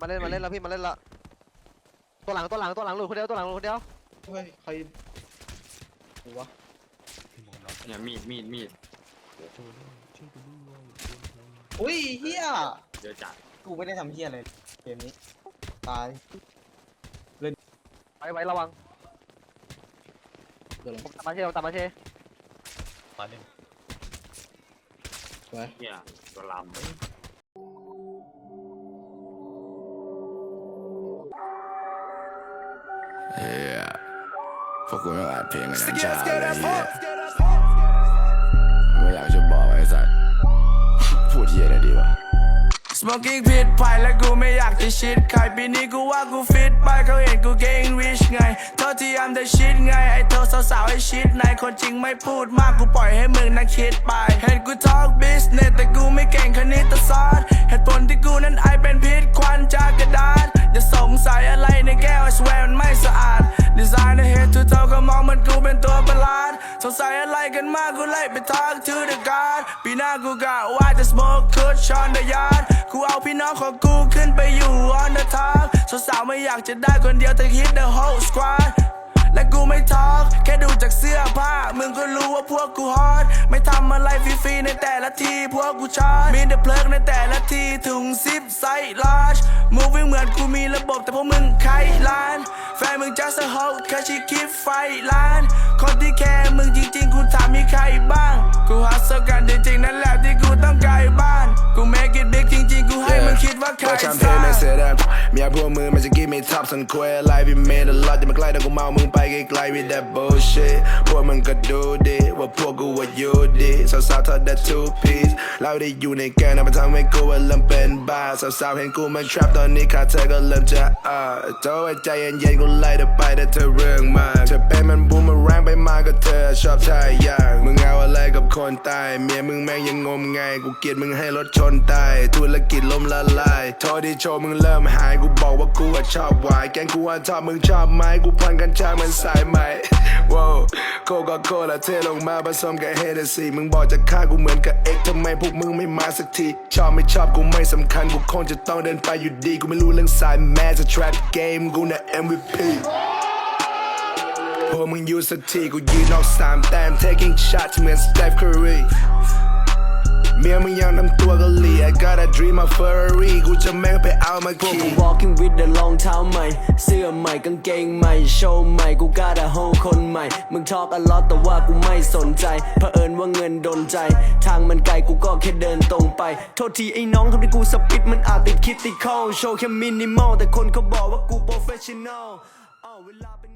มาเล่นมาเล่นแล้วพี่มาเล่นแล้วตัวหลังตัวหลังตัวหลังหลุดคนเดียวตัวหลังหลุดคนเดียวเฮ้ยใครหัวเนี่ยมีดมีดมีดอุ้ยเฮียเยอะจัดกูไม่ได้ทำเฮียอะไรเกมนี้ตายไว้ไว้ระวังเดี๋ยวลงผมตามมาเชผมตามมาเชมาเล่นสวยเนี่ยตัวลำ เฮียพวกกูไม่อัดเพลงกันยันเช้าเลยเฮียไม่อยากจะบอกไอ้สัตว์พูดเฮียอะไรดีวะ Smoking ผิดไปและกูไม่อยากจะชิดใครปีนี้กูว่ากูฟิตไปเขาเห็นกู getting rich ไงโทษที่ I'm the shit ไงไอ้เธอสาวๆไอ้ชิดในคนจริงไม่พูดมากกูปล่อยให้มึงนะคิดไป เห็นกู talk business แต่กูไม่เก่งคณิตศาสตร์เหตุผล ก็มองมันกูเป็นตัวประหลาดสงสัยอะไรกันมากกูไล่ไป talk to the god ปีหน้ากูกะว่าจะ smoke kush on the yard กูเอาพี่น้องของกูขึ้นไปอยู่ on the top สาวๆไม่อยากจะได้คนเดียวแต่ hit the whole squad และกูไม่ทอกแค่ดูจากเสื้อผ้า มึงก็รู้ว่าพวกกูฮอต ไม่ทำอะไรฟรีๆในแต่ละที พวกกูชาร์จมีเดอะเพลิกในแต่ละทีถุงซิปไซส์ลาร์จ moving เหมือนกูมีระบบแต่พวกมึงไขล้าน มึง just a hoe แค่ชีคิดไฟล้าน คนที่แคร์มึงจริงๆ กูถามมีใครบ้าง กูฮัสเซลกันจริงๆนั่นแหละ แชมเปสร้าญไม่เสร็จเมียพวกมือมันจะกินไม่ทับสันควไลฟ์พี่เมดลอดจะมาใกล้แต่กูเมามึงไปไกลๆ with that bullshit พวกมึงก็ดูดิว่าพวกกูว่าอยู่ดีสาวๆทอด that two piece เราได้อยู่ในแกงนะมันทำให้กูว่าเริ่มเป็นบ้าสาวๆเห็นกูมัน trap ตอนนี้ขาเธอก็เริ่มจะอ่าโจ้ไอ้ใจเย็นๆกูไล่เธอไปแต่เธอเรื่องมากเธอเป็นมันบูมแรงไปมากก็เธอชอบชายอย่าง มึงเอาอะไรกับคนตาย เมียมึงแม่งยังงมงายกูเกลียดมึงให้รถชนตายธุรกิจล้มละลาย โทษที่โชว์มึงเริ่มหาย กูบอกว่ากูอะชอบวาย แกงกูว่าชอบมึงชอบไหมกูพันกันชามันสายไหมว้าวโคกาโคลาเทลงมาผสมกับเฮเดซีมึงบอกจะฆ่ากูเหมือนกับเอ็กทำไมพวกมึงไม่มาสักที ชอบไม่ชอบกูไม่สำคัญกูคงจะต้องเดินไปอยู่ดี กูไม่รู้เรื่องสายแมสจะ trap game กูน่ะ MVP พ วกมึงอยู่สักทีกูยืนออกสามแต้ม taking shots เหมือน Steph Curry เมียมึงยังทำตัวเกาหลี I got a dream of Ferrari กูจะแม่งไปเอามาพวกขี่กู walking with the รองเท้าใหม่ เสื้อใหม่กางเกงใหม่ โชว์ใหม่ กู got a whole คนใหม่ มึง talk a lot แต่ว่ากูไม่สนใจเผอิญว่าเงินโดนใจ ทางมันไกลกูก็แค่เดินตรงไป โทษทีไอ้น้องทำให้กูสปิดมันอาจติดคิดติดเข้าโชว์แค่มินิมอลแต่คนเขาบอกว่ากู professional อ้าวเวลาเป็นเงินเป็นทอง